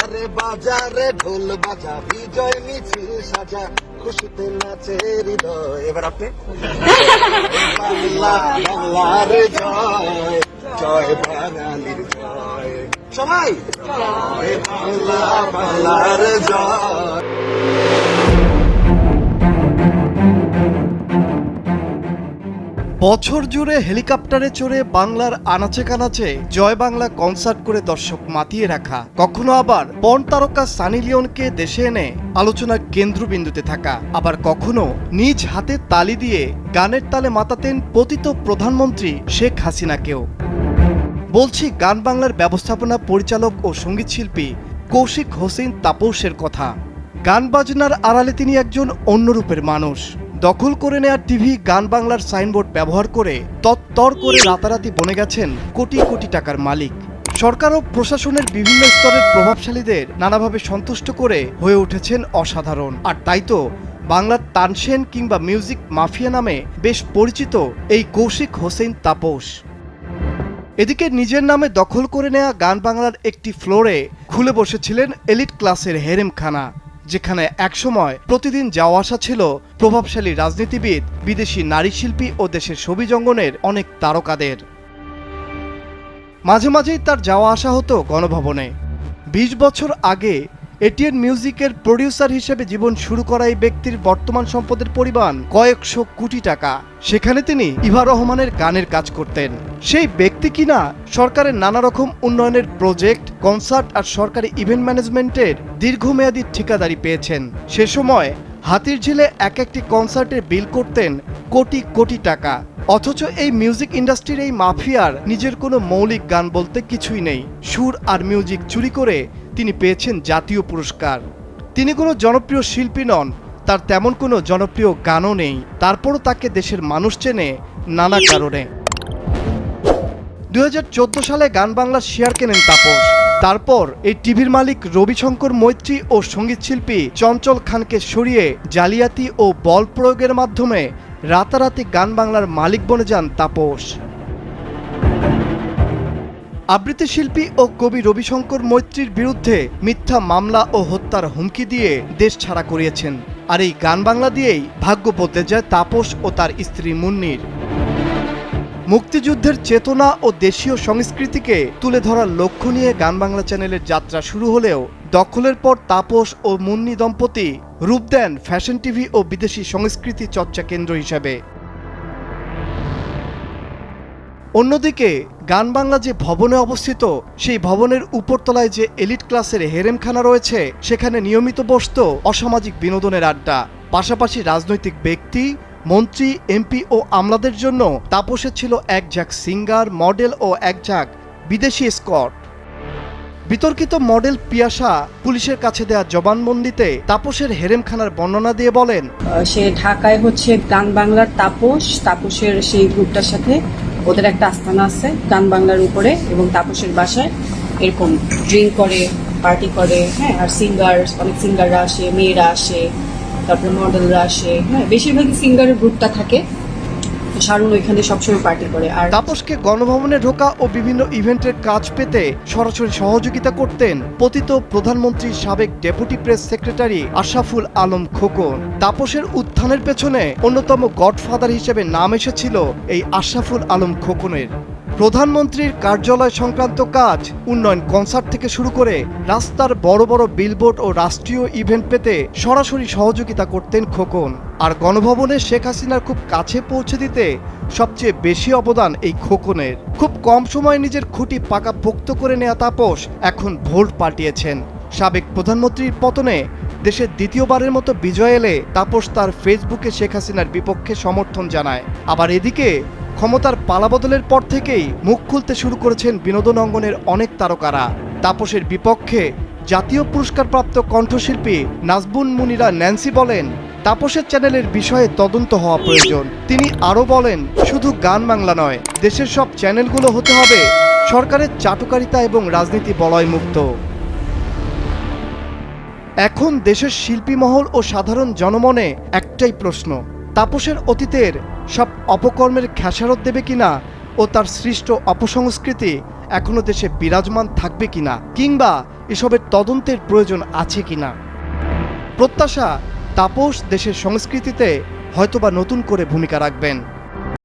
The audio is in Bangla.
আরে বাজারে ঢোল বাজা, বিজয় মিছিল সাজা, খুশিতে নাচে হৃদয়। এবার আপনি? বাংলা, বাংলার জয় জয় বাঙালির জয়। সবাই? বাংলা, বাংলার জয়। বছর জুড়ে হেলিকপ্টারে চড়ে বাংলার আনাচে কানাচে জয় বাংলা কনসার্ট করে দর্শক মাতিয়ে রাখা। কখনো আবার পণ তারকা সানি লিওনকে দেশে এনে আলোচনার কেন্দ্রবিন্দুতে থাকা। আবার কখনো নিজ হাতে তালি দিয়ে গানের তালে মাতাতেন পতিত প্রধানমন্ত্রী শেখ হাসিনাকেও। বলছি, গান বাংলার ব্যবস্থাপনা পরিচালক ও সঙ্গীতশিল্পী কৌশিক হোসেন তাপসের কথা। গান বাজনার আড়ালে তিনি একজন অন্যরূপের মানুষ। দখল করে নেওয়া টিভি, গান বাংলার সাইনবোর্ড ব্যবহার করে তত্তর করে রাতারাতি বনে গেছেন কোটি কোটি টাকার মালিক। সরকার ও প্রশাসনের বিভিন্ন স্তরের প্রভাবশালীদের নানাভাবে সন্তুষ্ট করে হয়ে উঠেছেন অসাধারণ। আর তাই তো বাংলার তানসেন কিংবা মিউজিক মাফিয়া নামে বেশ পরিচিত এই কৌশিক হোসেন তাপস। এদিকে নিজের নামে দখল করে নেয়া গান বাংলার একটি ফ্লোরে খুলে বসেছিলেন এলিট ক্লাসের হেরেমখানা। যেখানে একসময় প্রতিদিন যাওয়া আসা ছিল প্রভাবশালী রাজনীতিবিদ, বিদেশি নারী শিল্পী ও দেশের ছবি জঙ্গনের অনেক তারকাদের। মাঝে মাঝেই তার যাওয়া আসা হতো গণভবনে। বিশ বছর আগে এটিএন মিউজিকের প্রডিউসার হিসেবে জীবন শুরু করা এই ব্যক্তির বর্তমান সম্পদের পরিমাণ কয়েকশো কোটি টাকা। সেখানে তিনি ইভা রহমানের গানের কাজ করতেন। সেই ব্যক্তি কিনা সরকারের নানা রকম উন্নয়নের প্রজেক্ট, কনসার্ট আর সরকারি ইভেন্ট ম্যানেজমেন্টের দীর্ঘমেয়াদী ঠিকাদারি পেয়েছেন। সে সময় হাতির ঝিলে এক একটি কনসার্টের বিল করতেন কোটি কোটি টাকা। অথচ এই মিউজিক ইন্ডাস্ট্রির এই মাফিয়ার নিজের কোনো মৌলিক গান বলতে কিছুই নেই। সুর আর মিউজিক চুরি করে তিনি পেয়েছেন জাতীয় পুরস্কার। তিনি কোনো জনপ্রিয় শিল্পী নন, তার তেমন কোনো জনপ্রিয় গানও নেই। তারপরও তাকে দেশের মানুষ চেনে নানা কারণে। দু হাজার চোদ্দ সালে গান বাংলার শেয়ার কেনেন তাপস। তারপর এই টিভির মালিক রবিশঙ্কর মৈত্রী ও সঙ্গীতশিল্পী চঞ্চল খানকে সরিয়ে জালিয়াতি ও বল প্রয়োগের মাধ্যমে রাতারাতি গান বাংলার মালিক বনে যান তাপস। আবৃত্তি শিল্পী ও কবি রবিশঙ্কর মৈত্রীর বিরুদ্ধে মিথ্যা মামলা ও হত্যার হুমকি দিয়ে দেশ ছাড়া করিয়েছেন। আর এই গান বাংলা দিয়েই ভাগ্য বদলে যায় তাপস ও তার স্ত্রী মুন্নির। মুক্তিযুদ্ধের চেতনা ও দেশীয় সংস্কৃতিকে তুলে ধরার লক্ষ্য নিয়ে গান বাংলা চ্যানেলের যাত্রা শুরু হলেও দখলের পর তাপস ও মুন্নি দম্পতি রূপ দেন ফ্যাশন টিভি ও বিদেশি সংস্কৃতি চর্চা কেন্দ্র হিসেবে। অন্যদিকে গান বাংলা যে ভবনে অবস্থিত, সেই ভবনের উপরতলায় যে এলিট ক্লাসের হেরেমখানা রয়েছে, সেখানে নিয়মিত বসত অসামাজিক বিনোদনের আড্ডা। পাশাপাশি রাজনৈতিক ব্যক্তি মন্ত্রী, এমপি ও আমলাদের জন্য তাপসে ছিল এক ঝাঁক সিঙ্গার, মডেল ও এক ঝাঁক বিদেশি স্কট। বিতর্কিত মডেল পিয়াসা পুলিশের কাছে দেয়া জবানবন্দিতে তাপসের হেরেমখানার বর্ণনা দিয়ে বলেন সে ঢাকায় হচ্ছে গান বাংলার তাপস, তাপসের সেই গ্রুপটার সাথে ওদের একটা আস্থানা আছে গান বাংলার উপরে এবং তাপসের বাসায় এরকম ড্রিঙ্ক করে, পার্টি করে হ্যাঁ আর সিঙ্গার, অনেক সিঙ্গাররা আসে, মেয়েরা আসে তারপরে মডেলরা আসে হ্যাঁ বেশিরভাগই সিঙ্গারের গ্রুপটা থাকে। শারুন ওইখানে সবসময় পার্টি করে। আর তাপসকে গণভবনে ঢোকা ও বিভিন্ন ইভেন্টের কাজ পেতে সরাসরি সহযোগিতা করতেন পতিত প্রধানমন্ত্রীর সাবেক deputy press secretary Ashraful Alam Khokon. তাপসের উত্থানের পেছনে অন্যতম গডফাদার হিসেবে নাম এসেছিল এই আশরাফুল আলম খোকনের। প্রধানমন্ত্রীর কার্যালয় সংক্রান্ত কাজ, উন্নয়ন কনসার্ট থেকে শুরু করে রাস্তার বড় বড় বিলবোর্ড ও রাষ্ট্রীয় ইভেন্ট পেতে সরাসরি সহযোগিতা করতেন খোকন। আর গণভবনে শেখ হাসিনার খুব কাছে পৌঁছে দিতে সবচেয়ে বেশি অবদান এই খোকনের। খুব কম সময়ে নিজের খুঁটি পাকা পোক্ত করে নেয়া তাপস এখন ভোল্ট পাল্টিয়েছেন। সাবেক প্রধানমন্ত্রীর পতনে দেশের দ্বিতীয়বারের মতো বিজয় এলে তাপস তার ফেসবুকে শেখ হাসিনার বিপক্ষে সমর্থন জানায়। আবার এদিকে ক্ষমতার পালাবদলের পর থেকেই মুখ খুলতে শুরু করেছেন বিনোদন অঙ্গনের অনেক তারকারা। তাপসের বিপক্ষে জাতীয় পুরস্কারপ্রাপ্ত কণ্ঠশিল্পী নাজবুন মুনিরা ন্যান্সি বলেন, তাপসের চ্যানেলের বিষয়ে তদন্ত হওয়া প্রয়োজন। তিনি আরও বলেন, শুধু গান বাংলা নয়, দেশের সব চ্যানেলগুলো হতে হবে সরকারের চাটুকারিতা এবং রাজনীতি বলয় মুক্ত। এখন দেশের শিল্পী মহল ও সাধারণ জনমনে একটাই প্রশ্ন, তাপসের অতীতের সব অপকর্মের খেসারত দেবে কিনা ও তার সৃষ্ট অপসংস্কৃতি এখনও দেশে বিরাজমান থাকবে কিনা কিংবা এসবের তদন্তের প্রয়োজন আছে কিনা? প্রত্যাশা তাপস দেশের সংস্কৃতিতে হয়তোবা নতুন করে ভূমিকা রাখবেন।